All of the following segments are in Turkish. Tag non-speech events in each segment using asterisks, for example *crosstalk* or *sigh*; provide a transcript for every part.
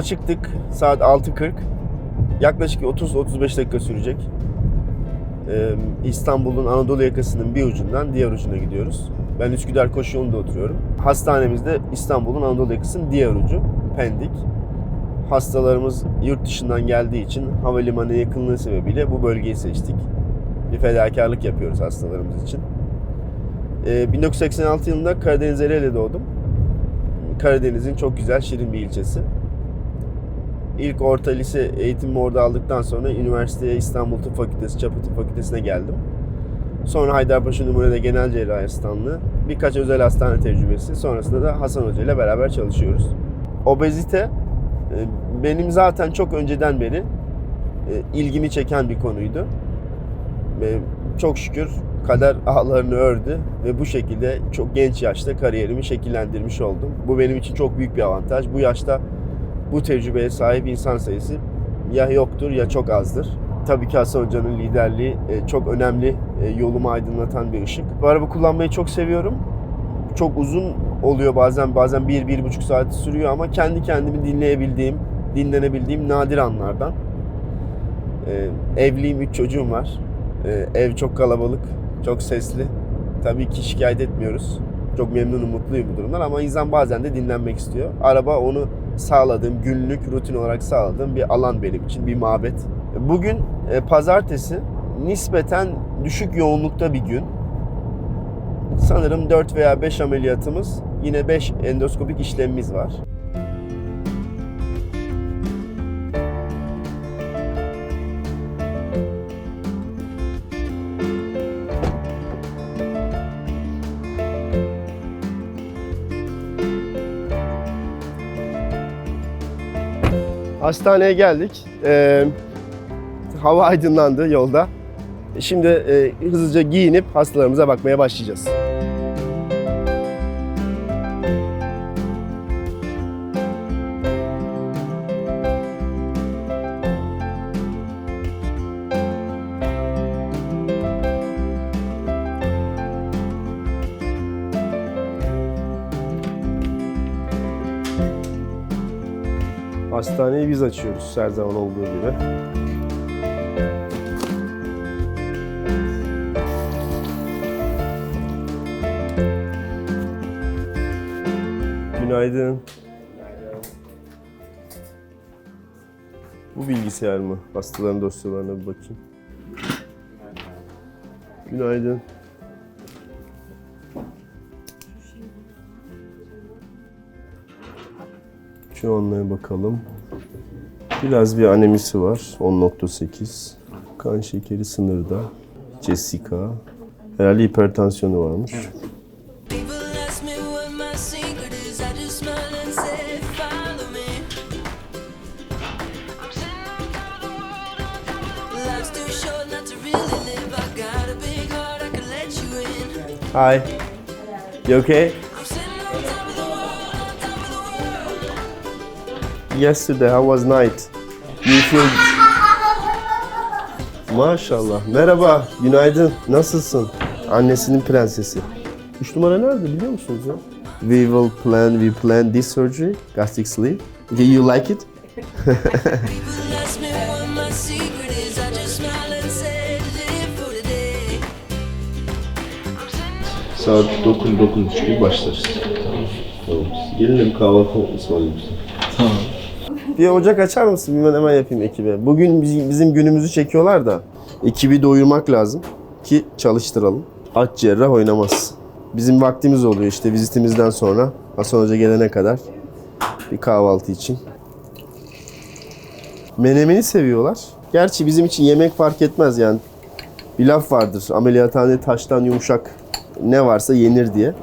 Yola çıktık. Saat 6.40. Yaklaşık 30-35 dakika sürecek. Ee, İstanbul'un Anadolu yakasının bir ucundan diğer ucuna gidiyoruz. Ben Üsküdar Koşu yolunda oturuyorum. Hastanemiz de İstanbul'un Anadolu yakasının diğer ucu. Pendik. Hastalarımız yurt dışından geldiği için havalimanı yakınlığı sebebiyle bu bölgeyi seçtik. Bir fedakarlık yapıyoruz hastalarımız için. Ee, 1986 yılında Karadeniz Ereğli'de doğdum. Karadeniz'in çok güzel, şirin bir ilçesi. İlk orta lise eğitimimi orada aldıktan sonra üniversiteye İstanbul Tıp Fakültesi, Çapa Tıp Fakültesi'ne geldim. Sonra Haydarpaşa Numaralı Genel Cerrahi Asistanlığı, birkaç özel hastane tecrübesi. Sonrasında da Hasan Hoca ile beraber çalışıyoruz. Obezite e, benim zaten çok önceden beri e, ilgimi çeken bir konuydu. Çok şükür kader ağlarını ördü ve bu şekilde çok genç yaşta kariyerimi şekillendirmiş oldum. Bu benim için çok büyük bir avantaj. Bu yaşta bu tecrübeye sahip insan sayısı ya yoktur ya çok azdır. Tabii ki Hasan Hoca'nın liderliği e, çok önemli e, yolumu aydınlatan bir ışık. Bu araba kullanmayı çok seviyorum. Çok uzun oluyor bazen bazen bir, bir buçuk saat sürüyor ama kendi kendimi dinleyebildiğim, dinlenebildiğim nadir anlardan. E, Evliyim, üç çocuğum var. Ev çok kalabalık, çok sesli. Tabii ki şikayet etmiyoruz. Çok memnunum, mutluyum bu durumdan ama insan bazen de dinlenmek istiyor. Araba onu sağladığım, günlük rutin olarak sağladığım bir alan benim için, bir mabet. Bugün e, pazartesi nispeten düşük yoğunlukta bir gün. Sanırım 4 veya 5 ameliyatımız, yine 5 endoskopik işlemimiz var. Hastaneye geldik. Ee, hava aydınlandı yolda. Şimdi e, hızlıca giyinip hastalarımıza bakmaya başlayacağız. Hastaneyi biz açıyoruz her zaman olduğu gibi. Günaydın. Bu bilgisayar mı? Hastaların dosyalarına bir bakayım. Günaydın. Şu anlara bakalım. Biraz bir anemisi var. 10.8. Kan şekeri sınırda. Jessica. Herhalde hipertansiyonu varmış. Hi. You okay? Yesterday, how was night? Feel... Maşallah. Merhaba, günaydın. Nasılsın? Annesinin prensesi. Üç numara nerede biliyor musunuz ya? We will plan, we plan this surgery, gastric sleeve. Okay, you like it? Saat 9 9 gibi başlarız. Tamam. Gelin de bir kahvaltı ısmarlayayım. Bir ocak açar mısın? Ben hemen yapayım ekibe. Bugün bizim, günümüzü çekiyorlar da ekibi doyurmak lazım ki çalıştıralım. Aç cerrah oynamaz. Bizim vaktimiz oluyor işte vizitimizden sonra. Hasan Hoca gelene kadar bir kahvaltı için. Menemeni seviyorlar. Gerçi bizim için yemek fark etmez yani. Bir laf vardır. Ameliyathane taştan yumuşak ne varsa yenir diye.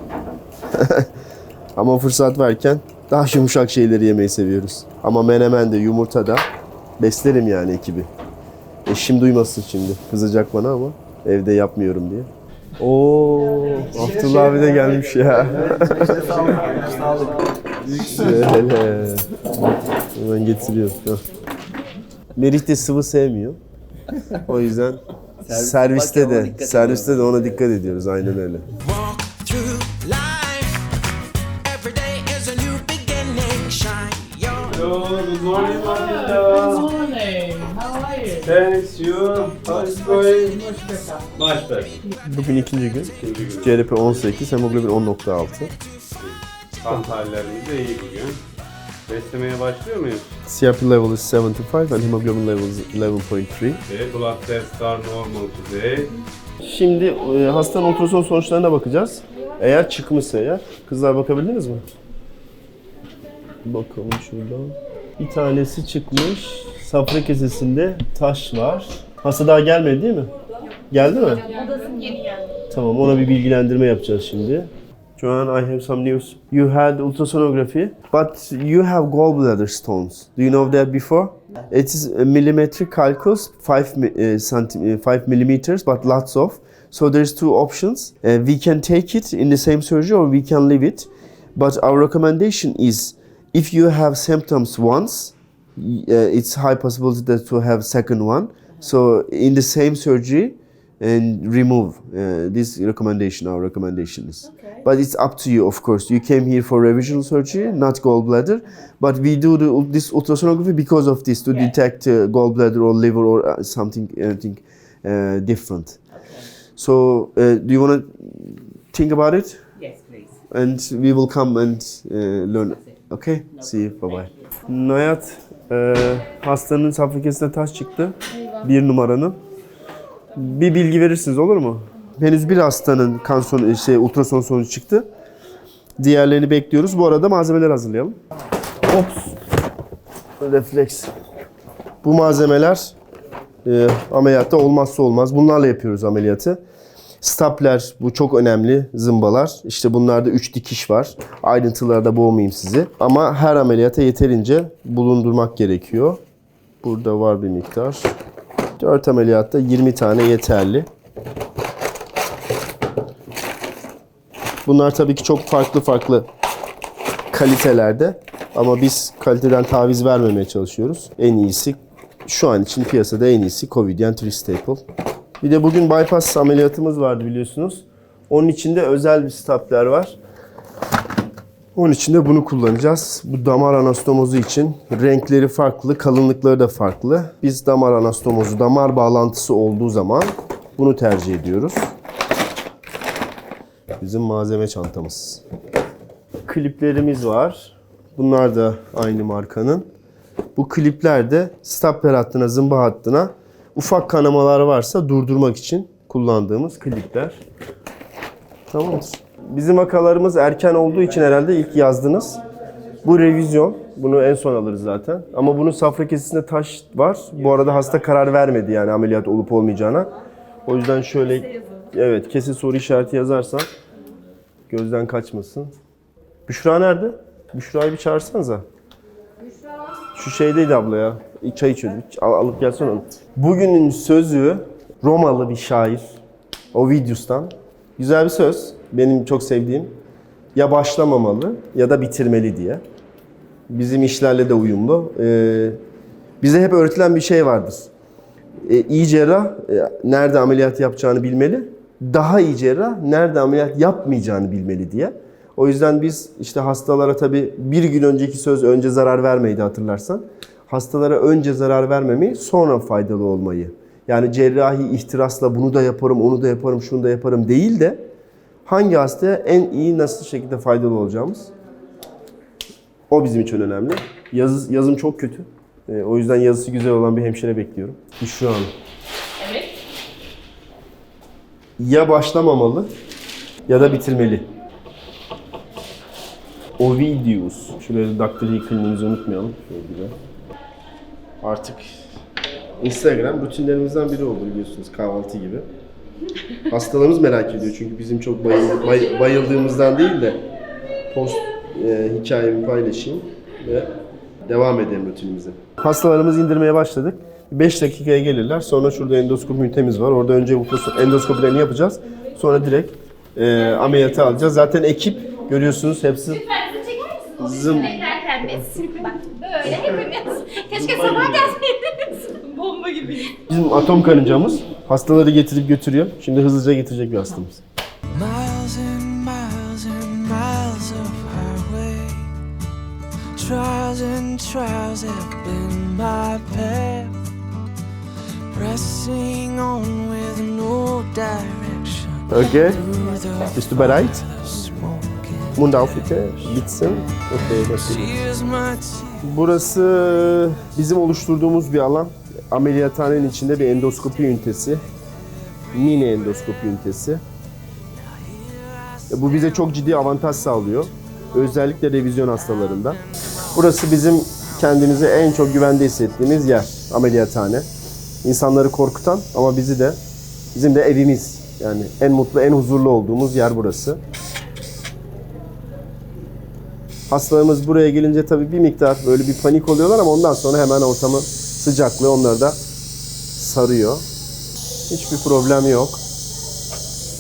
*laughs* Ama fırsat verken daha yumuşak şeyleri yemeyi seviyoruz. Ama menemen de yumurta da beslerim yani ekibi. Eşim duymasın şimdi. Kızacak bana ama evde yapmıyorum diye. Oo, Abdullah abi de gelmiş ya. Şöyle. Hemen getiriyor. Hah. Merih de sıvı sevmiyor. O yüzden serviste de serviste de ona dikkat ediyoruz aynen öyle. Good morning, Good Matilda. morning. How are you? Thanks you. How is going? Much better. Much better. Bugün ikinci gün. İkinci gün. CRP 18, hemoglobin 10.6. Kan tahlillerimiz de iyi bugün. Beslemeye başlıyor muyuz? CRP level is 75 and hemoglobin level is 11.3. Okay, blood tests are normal today. Şimdi e, hastanın ultrason sonuçlarına bakacağız. Eğer çıkmışsa eğer. Kızlar bakabildiniz mi? Bakalım şuradan. Bir tanesi çıkmış. Safra kesesinde taş var. Hasta daha gelmedi değil mi? Geldi mi? Odasının yeni geldi. Tamam ona bir bilgilendirme yapacağız şimdi. Joanne, I have some news. You had ultrasonography, but you have gallbladder stones. Do you know that before? It is a millimetric calculus, 5 mi- uh, centi- uh, 5 millimeters, but lots of. So there's two options. Uh, we can take it in the same surgery or we can leave it. But our recommendation is if you have symptoms once, uh, it's high possibility that to have second one. So in the same surgery, and remove uh, this recommendation. Our recommendation is, but it's up to you. Of course, you came here for revisional surgery, not gallbladder. But we do the, this ultrasonography because of this to Yeah. detect uh, gallbladder or liver or uh, something anything uh, different. So, uh, do you want to think about it? Yes, please. and we will come and uh, learn. Okay? See you. Bye bye. Nayat, e, hastanın safra kesesine taş çıktı. Bir numaranın. Bir bilgi verirsiniz olur mu? Henüz bir hastanın kan son, şey, ultrason sonucu çıktı. Diğerlerini bekliyoruz. Bu arada malzemeler hazırlayalım. Ops. Refleks. Bu malzemeler e, ameliyatta olmazsa olmaz. Bunlarla yapıyoruz ameliyatı. Stapler bu çok önemli zımbalar. İşte bunlarda 3 dikiş var. Ayrıntılarda boğmayayım sizi. Ama her ameliyata yeterince bulundurmak gerekiyor. Burada var bir miktar. 4 ameliyatta 20 tane yeterli. Bunlar tabii ki çok farklı farklı kalitelerde. Ama biz kaliteden taviz vermemeye çalışıyoruz. En iyisi şu an için piyasada en iyisi Covidien Tri-Staple. Bir de bugün bypass ameliyatımız vardı biliyorsunuz. Onun içinde özel bir stapler var. Onun için de bunu kullanacağız. Bu damar anastomozu için renkleri farklı, kalınlıkları da farklı. Biz damar anastomozu, damar bağlantısı olduğu zaman bunu tercih ediyoruz. Bizim malzeme çantamız. Kliplerimiz var. Bunlar da aynı markanın. Bu klipler de stapler hattına, zımba hattına ufak kanamalar varsa durdurmak için kullandığımız klipler. Tamamdır. Bizim vakalarımız erken olduğu için herhalde ilk yazdınız. Bu revizyon. Bunu en son alırız zaten. Ama bunun safra kesesinde taş var. Bu arada hasta karar vermedi yani ameliyat olup olmayacağına. O yüzden şöyle evet kesin soru işareti yazarsan gözden kaçmasın. Büşra nerede? Büşra'yı bir çağırsanıza. Şu şeydeydi abla ya. Çay içiyordu. Al, alıp gelsene onu. Bugünün sözü Romalı bir şair. Ovidius'tan. Güzel bir söz. Benim çok sevdiğim. Ya başlamamalı ya da bitirmeli diye. Bizim işlerle de uyumlu. Ee, bize hep öğretilen bir şey vardır. Ee, iyi cerrah e, nerede ameliyat yapacağını bilmeli. Daha iyi cerrah nerede ameliyat yapmayacağını bilmeli diye. O yüzden biz işte hastalara tabii bir gün önceki söz önce zarar vermeydi hatırlarsan. Hastalara önce zarar vermemeyi sonra faydalı olmayı. Yani cerrahi ihtirasla bunu da yaparım, onu da yaparım, şunu da yaparım değil de hangi hastaya en iyi nasıl şekilde faydalı olacağımız o bizim için önemli. Yazı, yazım çok kötü. Ee, o yüzden yazısı güzel olan bir hemşire bekliyorum. Büşra Hanım. Evet. Ya başlamamalı ya da bitirmeli. Ovidius. Şuraya daktili kliniğimizi unutmayalım. Şöyle güzel. Artık Instagram rutinlerimizden biri oldu biliyorsunuz kahvaltı gibi. Hastalarımız merak ediyor çünkü bizim çok bayıl- bay- bayıldığımızdan değil de post e, hikayemi paylaşayım ve devam edelim rutinimize. Hastalarımızı indirmeye başladık. 5 dakikaya gelirler. Sonra şurada endoskopi ünitemiz var. Orada önce endoskopilerini yapacağız. Sonra direkt e, ameliyata alacağız. Zaten ekip görüyorsunuz hepsi? Zım. Bak böyle hepimiz. Keşke sabah gelseydiniz. Bomba gibi. bizim atom karıncamız. Hastaları getirip götürüyor. Şimdi hızlıca getirecek bir hastamız. Miles and miles and miles of highway, trials and trials have been my path. Pressing on with no direction. Okay. Bist du bereit? Smoke. Mund auf bitte. Bitsin. Okay. Burası bizim oluşturduğumuz bir alan. Ameliyathanenin içinde bir endoskopi ünitesi. Mini endoskopi ünitesi. Bu bize çok ciddi avantaj sağlıyor. Özellikle revizyon hastalarında. Burası bizim kendimizi en çok güvende hissettiğimiz yer. Ameliyathane. İnsanları korkutan ama bizi de bizim de evimiz. Yani en mutlu, en huzurlu olduğumuz yer burası. Hastalarımız buraya gelince tabii bir miktar böyle bir panik oluyorlar ama ondan sonra hemen ortamın sıcaklığı onları da sarıyor. Hiçbir problem yok.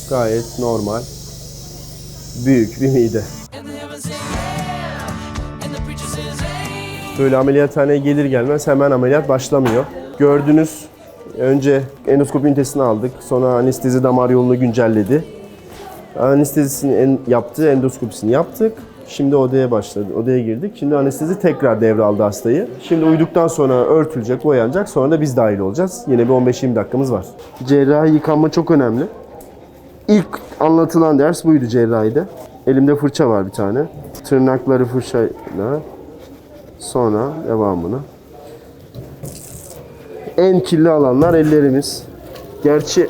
Gayet normal. Büyük bir mide. Böyle ameliyathaneye gelir gelmez hemen ameliyat başlamıyor. Gördünüz önce endoskopi ünitesini aldık. Sonra anestezi damar yolunu güncelledi. Anestezisini en, yaptı, endoskopisini yaptık. Şimdi odaya başladı, odaya girdik. Şimdi anestezi tekrar devraldı hastayı. Şimdi uyuduktan sonra örtülecek, boyanacak. Sonra da biz dahil olacağız. Yine bir 15-20 dakikamız var. Cerrahi yıkanma çok önemli. İlk anlatılan ders buydu cerrahide. Elimde fırça var bir tane. Tırnakları fırçayla sonra devamını. En kirli alanlar ellerimiz. Gerçi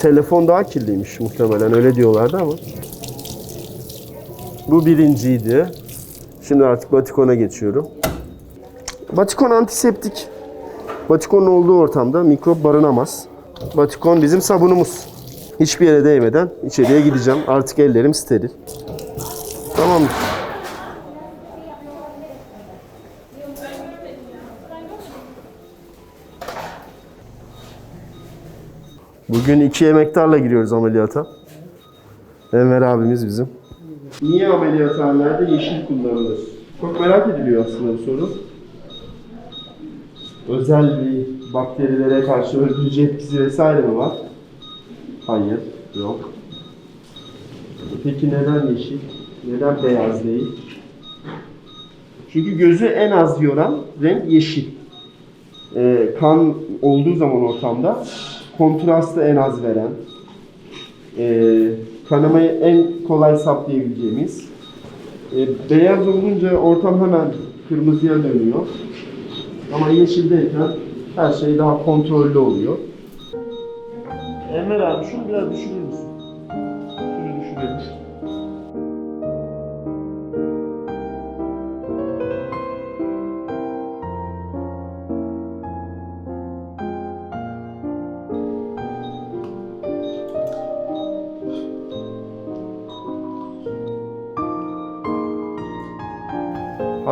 telefon daha kirliymiş muhtemelen öyle diyorlardı ama. Bu birinciydi. Şimdi artık batikona geçiyorum. Batikon antiseptik. Batikonun olduğu ortamda mikrop barınamaz. Batikon bizim sabunumuz. Hiçbir yere değmeden içeriye gideceğim. Artık ellerim steril. Tamam. Bugün iki emektarla giriyoruz ameliyata. Enver abimiz bizim. Niye ameliyathanelerde yeşil kullanılır? Çok merak ediliyor aslında bu soru. Özel bir bakterilere karşı öldürücü etkisi vesaire mi var? Hayır, yok. Peki neden yeşil? Neden beyaz değil? Çünkü gözü en az yoran renk yeşil. Ee, kan olduğu zaman ortamda kontrastı en az veren, e, kanamayı en kolay saptayabileceğimiz. E, beyaz olunca ortam hemen kırmızıya dönüyor. Ama yeşildeyken her şey daha kontrollü oluyor. Enver abi şunu biraz düşürür müsün? Şunu düşürelim.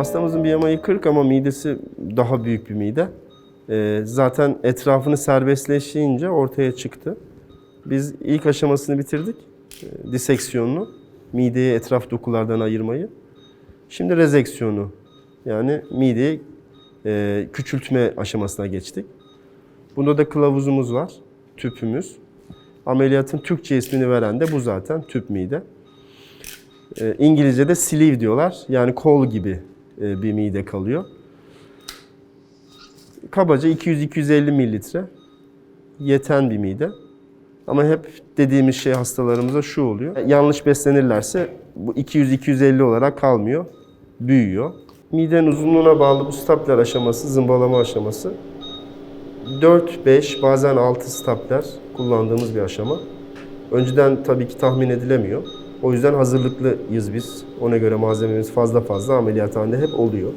Hastamızın BMI'yi 40 ama midesi daha büyük bir mide. Ee, zaten etrafını serbestleştiğince ortaya çıktı. Biz ilk aşamasını bitirdik. e, Diseksiyonunu. Mideyi etraf dokulardan ayırmayı. Şimdi rezeksiyonu. Yani mideyi e, küçültme aşamasına geçtik. Bunda da kılavuzumuz var. Tüpümüz. Ameliyatın Türkçe ismini veren de bu zaten. Tüp mide. E, İngilizce'de sleeve diyorlar. Yani kol gibi e, bir mide kalıyor. Kabaca 200-250 mililitre yeten bir mide. Ama hep dediğimiz şey hastalarımıza şu oluyor. Yanlış beslenirlerse bu 200-250 olarak kalmıyor, büyüyor. Midenin uzunluğuna bağlı bu stapler aşaması, zımbalama aşaması 4-5 bazen 6 stapler kullandığımız bir aşama. Önceden tabii ki tahmin edilemiyor. O yüzden hazırlıklıyız biz. Ona göre malzememiz fazla fazla ameliyathanede hep oluyor.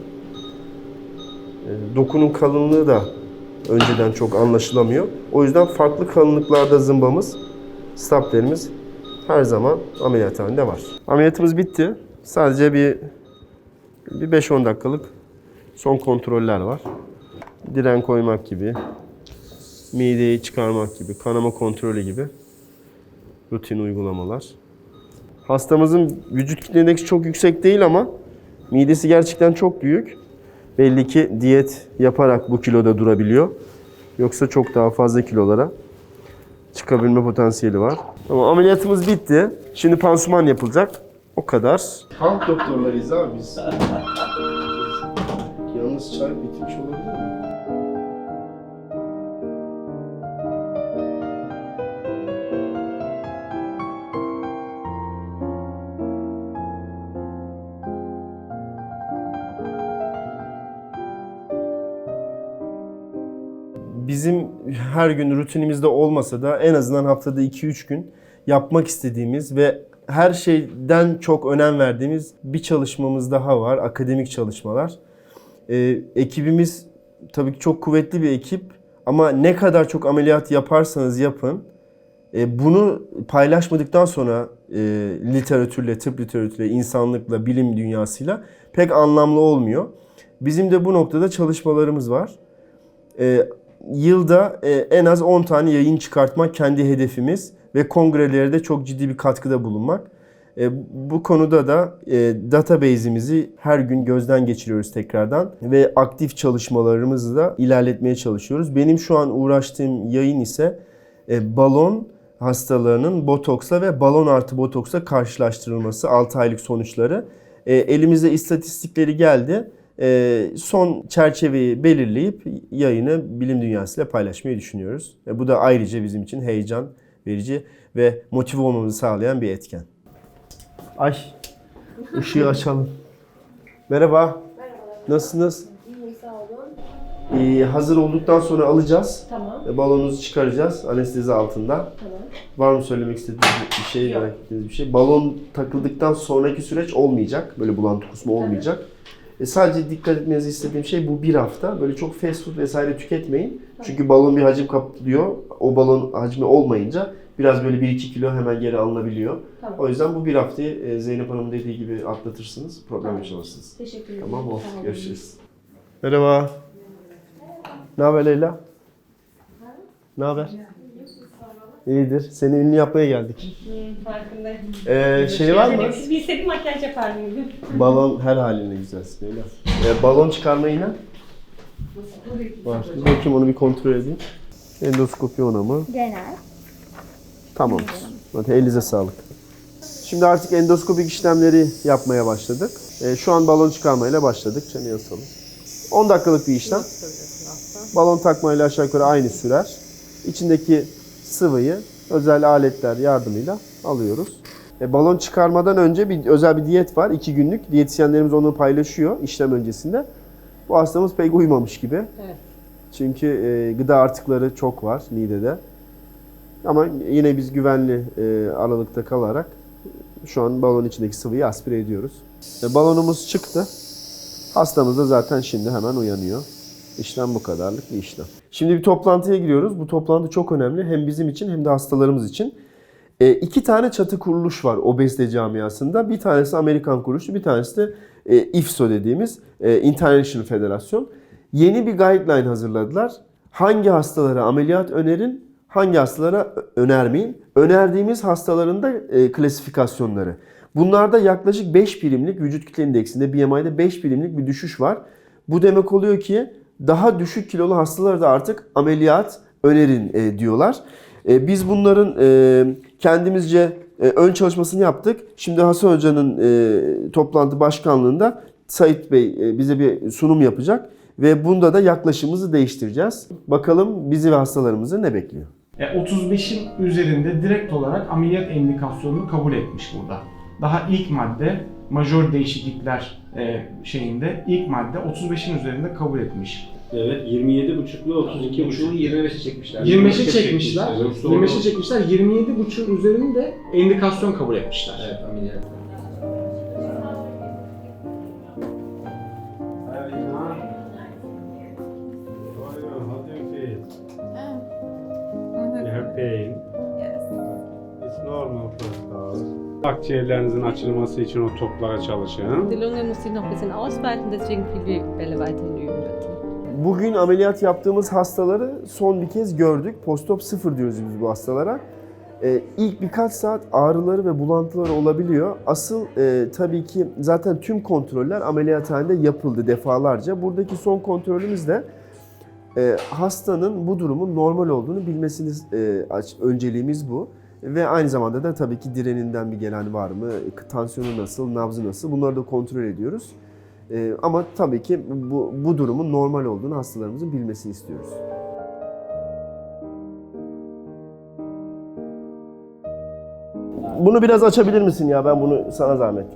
E, Dokunun kalınlığı da önceden çok anlaşılamıyor. O yüzden farklı kalınlıklarda zımbamız, staplerimiz her zaman ameliyathanede var. Ameliyatımız bitti. Sadece bir bir 5-10 dakikalık son kontroller var. Diren koymak gibi, mideyi çıkarmak gibi, kanama kontrolü gibi rutin uygulamalar. Hastamızın vücut kitle indeksi çok yüksek değil ama midesi gerçekten çok büyük. Belli ki diyet yaparak bu kiloda durabiliyor. Yoksa çok daha fazla kilolara çıkabilme potansiyeli var. Ama ameliyatımız bitti. Şimdi pansuman yapılacak. O kadar. Halk doktorlarıyız abi biz. Nasıl çay bitmiş olabilir her gün rutinimizde olmasa da en azından haftada 2-3 gün yapmak istediğimiz ve her şeyden çok önem verdiğimiz bir çalışmamız daha var. Akademik çalışmalar. Ee, ekibimiz tabii ki çok kuvvetli bir ekip ama ne kadar çok ameliyat yaparsanız yapın e, bunu paylaşmadıktan sonra e, literatürle, tıp literatürle, insanlıkla, bilim dünyasıyla pek anlamlı olmuyor. Bizim de bu noktada çalışmalarımız var. E, yılda e, en az 10 tane yayın çıkartmak kendi hedefimiz ve kongrelerde çok ciddi bir katkıda bulunmak. E, bu konuda da e, database'imizi her gün gözden geçiriyoruz tekrardan ve aktif çalışmalarımızı da ilerletmeye çalışıyoruz. Benim şu an uğraştığım yayın ise e, balon hastalarının botoksla ve balon artı botoksla karşılaştırılması 6 aylık sonuçları. E, elimizde istatistikleri geldi. E, son çerçeveyi belirleyip yayını bilim dünyasıyla paylaşmayı düşünüyoruz. E, bu da ayrıca bizim için heyecan verici ve motive olmamızı sağlayan bir etken. Ay, ışığı açalım. Merhaba. Nasılsınız? İyiyim sağ olun. Ee, hazır olduktan sonra alacağız. Tamam. E, Balonunuzu çıkaracağız anestezi altında. Tamam. Var mı söylemek istediğiniz bir şey, Yok. merak ettiğiniz bir şey? Balon takıldıktan sonraki süreç olmayacak. Böyle bulantı kusma olmayacak. E, sadece dikkat etmenizi istediğim şey bu bir hafta. Böyle çok fast food vesaire tüketmeyin. Çünkü balon bir hacim kaplıyor. O balon hacmi olmayınca biraz böyle 1-2 kilo hemen geri alınabiliyor. Tamam. O yüzden bu bir haftayı e, Zeynep Hanım dediği gibi atlatırsınız. Problem Tamam. yaşamazsınız. Teşekkür ederim. Tamam olun. Görüşürüz. Merhaba. Ne haber Leyla? Ne haber? İyidir. Seni ünlü yapmaya geldik. Farkındayım. Ee, şey var mı? Siz bilseydim makyaj yapardım bugün. *laughs* Balon her haline güzelsin Leyla. Ee, balon çıkarma yine? Var. Bir bakayım onu bir kontrol edeyim. Endoskopi ona mı? Genel. Tamam. Hadi elinize sağlık. Şimdi artık endoskopik işlemleri yapmaya başladık. Ee, şu an balon çıkarmayla başladık. Çene asalım. 10 dakikalık bir işlem. Balon takmayla aşağı yukarı aynı sürer. İçindeki sıvıyı özel aletler yardımıyla alıyoruz. E, balon çıkarmadan önce bir özel bir diyet var. 2 günlük. Diyetisyenlerimiz onu paylaşıyor işlem öncesinde. Bu hastamız pek uymamış gibi. Evet. Çünkü e, gıda artıkları çok var midede. Ama yine biz güvenli e, aralıkta kalarak şu an balonun içindeki sıvıyı aspire ediyoruz. E, balonumuz çıktı. Hastamız da zaten şimdi hemen uyanıyor. İşlem bu kadarlık bir işlem. Şimdi bir toplantıya giriyoruz. Bu toplantı çok önemli. Hem bizim için hem de hastalarımız için. E, iki tane çatı kuruluş var obezite camiasında. Bir tanesi Amerikan kuruluşu, bir tanesi de e, IFSO dediğimiz e, International Federasyon. Yeni bir guideline hazırladılar. Hangi hastalara ameliyat önerin, hangi hastalara önermeyin. Önerdiğimiz hastaların da e, klasifikasyonları. Bunlarda yaklaşık 5 birimlik vücut kitle indeksinde BMI'de 5 birimlik bir düşüş var. Bu demek oluyor ki daha düşük kilolu hastalara da artık ameliyat önerin e, diyorlar. E, biz bunların e, kendimizce e, ön çalışmasını yaptık. Şimdi Hasan Hoca'nın e, toplantı başkanlığında Sait Bey e, bize bir sunum yapacak ve bunda da yaklaşımımızı değiştireceğiz. Bakalım bizi ve hastalarımızı ne bekliyor? E, 35'in üzerinde direkt olarak ameliyat indikasyonunu kabul etmiş burada. Daha ilk madde majör değişiklikler e, şeyinde ilk madde 35'in üzerinde kabul etmiş. Evet 27,5 ile 32,5'u 25'e çekmişler. 25'e çekmişler. Evet, doğru. 25'e çekmişler. 27.5'ün üzerinde indikasyon kabul etmişler. Evet ameliyat. Akciğerlerinizin açılması için o toplara çalışın. Die Lunge muss sich noch ein bisschen ausweiten, deswegen viel Bälle weiterhin üben bitte. Bugün ameliyat yaptığımız hastaları son bir kez gördük. Postop sıfır diyoruz biz bu hastalara. Ee, ilk birkaç saat ağrıları ve bulantıları olabiliyor. Asıl e, tabii ki zaten tüm kontroller ameliyathanede yapıldı defalarca. Buradaki son kontrolümüz de e, hastanın bu durumun normal olduğunu bilmesini e, aç- önceliğimiz bu. Ve aynı zamanda da tabii ki direninden bir gelen var mı, tansiyonu nasıl, nabzı nasıl bunları da kontrol ediyoruz. Ee, ama tabii ki bu, bu durumun normal olduğunu hastalarımızın bilmesini istiyoruz. Bunu biraz açabilir misin ya? Ben bunu sana zahmet.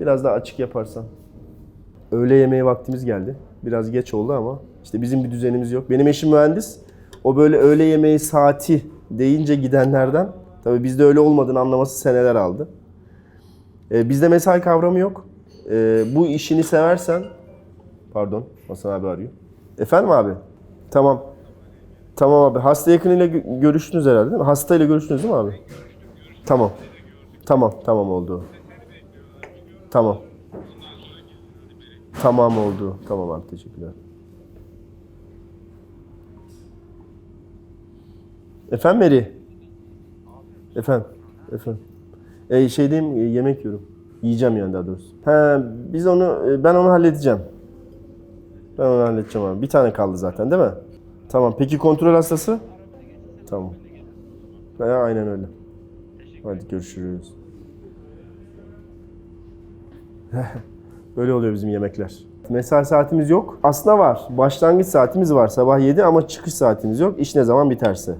Biraz daha açık yaparsan. Öğle yemeği vaktimiz geldi. Biraz geç oldu ama işte bizim bir düzenimiz yok. Benim eşim mühendis. O böyle öğle yemeği saati deyince gidenlerden. Tabii bizde öyle olmadığını anlaması seneler aldı. Ee, bizde mesai kavramı yok. Ee, bu işini seversen... Pardon, Hasan abi arıyor. Efendim abi? Tamam. Tamam abi. Hasta yakınıyla gö- görüştünüz herhalde değil mi? Hastayla görüştünüz değil mi abi? Tamam. Tamam, tamam oldu. Tamam. Tamam oldu. Tamam abi teşekkürler. Efendim Meri? Efendim? Efendim? E, şeydeyim, e, yemek yiyorum. Yiyeceğim yani daha doğrusu. He, biz onu, e, ben onu halledeceğim. Ben onu halledeceğim abi. Bir tane kaldı zaten değil mi? Tamam. Peki kontrol hastası? Tamam. Ha, aynen öyle. Hadi görüşürüz. *laughs* Böyle oluyor bizim yemekler. Mesai saatimiz yok. Aslında var. Başlangıç saatimiz var. Sabah 7 ama çıkış saatimiz yok. İş ne zaman biterse.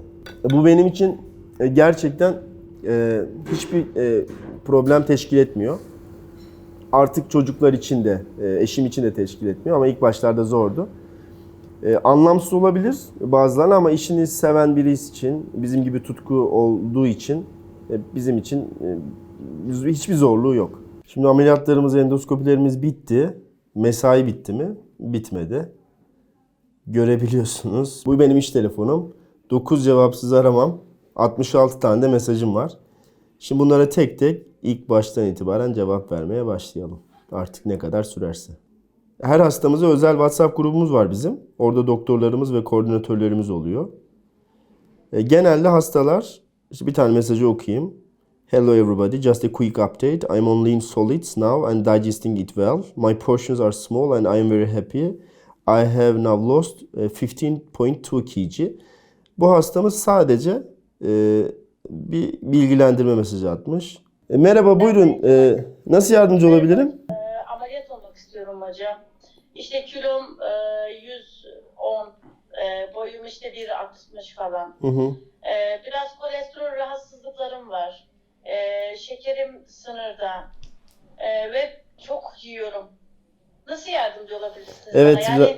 Bu benim için e, gerçekten e, hiçbir e, problem teşkil etmiyor. Artık çocuklar için de, e, eşim için de teşkil etmiyor ama ilk başlarda zordu. E, anlamsız olabilir bazılarına ama işini seven birisi için, bizim gibi tutku olduğu için e, bizim için e, hiçbir zorluğu yok. Şimdi ameliyatlarımız, endoskopilerimiz bitti. Mesai bitti mi? Bitmedi. Görebiliyorsunuz. Bu benim iş telefonum. 9 cevapsız aramam. 66 tane de mesajım var. Şimdi bunlara tek tek ilk baştan itibaren cevap vermeye başlayalım. Artık ne kadar sürerse. Her hastamıza özel WhatsApp grubumuz var bizim. Orada doktorlarımız ve koordinatörlerimiz oluyor. E, genelde hastalar, işte bir tane mesajı okuyayım. Hello everybody, just a quick update. I'm on lean solids now and digesting it well. My portions are small and I am very happy. I have now lost e, 15.2 kg. Bu hastamız sadece e, bir bilgilendirme mesajı atmış. E, merhaba buyurun. E, nasıl yardımcı olabilirim? ameliyat olmak istiyorum hocam. İşte kilom e, 110, e, boyum işte 1.60 falan. Hı hı. E, biraz kolesterol rahatsızlıklarım var. E, şekerim sınırda. E, ve çok yiyorum. Nasıl yardımcı olabilirsiniz Evet, bana? Yani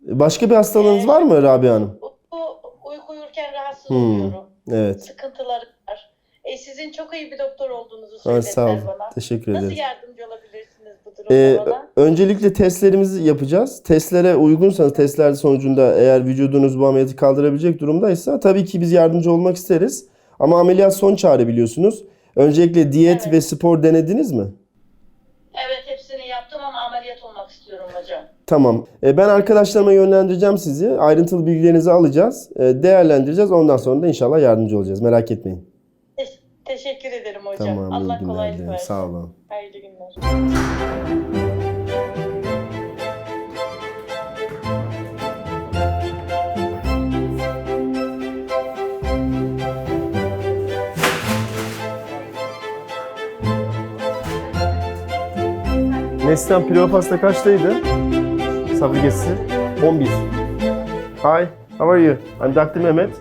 Başka bir hastalığınız var mı Rabia Hanım? bu, bu uyku uyurken rahatsız Hmm, oluyorum. Evet. Sıkıntılarım var. E, sizin çok iyi bir doktor olduğunuzu söylediler sağ olun. bana. Teşekkür Nasıl ederim. yardımcı olabilirsiniz bu durumda Ee, bana? öncelikle testlerimizi yapacağız. Testlere uygunsanız, testler sonucunda eğer vücudunuz bu ameliyatı kaldırabilecek durumdaysa tabii ki biz yardımcı olmak isteriz. Ama ameliyat son çare biliyorsunuz. Öncelikle diyet Evet. ve spor denediniz mi? Evet hepsini yaptım ama ameliyat olmak istiyorum hocam. Tamam. E, ben arkadaşlarıma yönlendireceğim sizi. Ayrıntılı bilgilerinizi alacağız. e, değerlendireceğiz. Ondan sonra da inşallah yardımcı olacağız. Merak etmeyin. Te- teşekkür ederim hocam. Tamam. Allah kolaylık versin. Sağ olun. Hayırlı günler. Neslihan pilav pasta kaçtaydı? Sabrigesi 11. Hi, how are you? I'm Dr. Mehmet.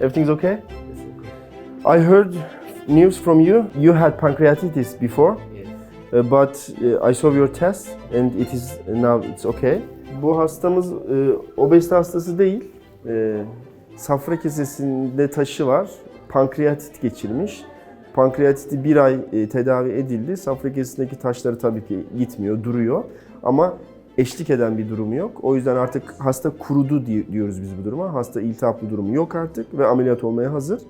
Everything's okay? I heard news from you. You had pancreatitis before. Uh, but uh, I saw your test and it is now it's okay. Bu hastamız e, obezite hastası değil. E, safra kesesinde taşı var. Pankreatit geçirmiş. Pankreatiti bir ay e, tedavi edildi. Safra kesesindeki taşları tabii ki gitmiyor, duruyor. Ama eşlik eden bir durumu yok. O yüzden artık hasta kurudu di- diyoruz biz bu duruma. Hasta iltihaplı durumu yok artık ve ameliyat olmaya hazır.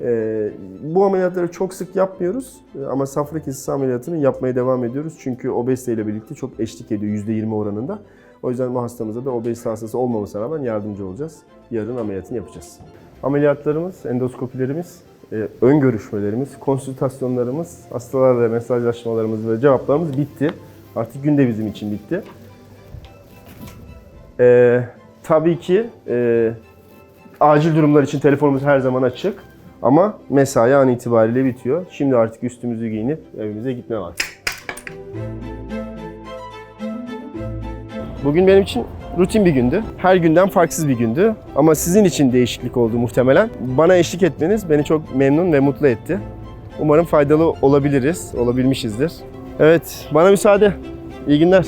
Ee, bu ameliyatları çok sık yapmıyoruz Ee, ama safra kesesi ameliyatını yapmaya devam ediyoruz. Çünkü obezite ile birlikte çok eşlik ediyor %20 oranında. O yüzden bu hastamıza da obezite hastası olmamasına rağmen yardımcı olacağız. Yarın ameliyatını yapacağız. Ameliyatlarımız, endoskopilerimiz, e, ön görüşmelerimiz, konsültasyonlarımız, hastalarla mesajlaşmalarımız ve cevaplarımız bitti. Artık günde bizim için bitti. Ee, tabii ki e, acil durumlar için telefonumuz her zaman açık. Ama mesai an itibariyle bitiyor. Şimdi artık üstümüzü giyinip evimize gitme vakti. Bugün benim için rutin bir gündü. Her günden farksız bir gündü. Ama sizin için değişiklik oldu muhtemelen. Bana eşlik etmeniz beni çok memnun ve mutlu etti. Umarım faydalı olabiliriz, olabilmişizdir. Evet, bana müsaade. İyi günler.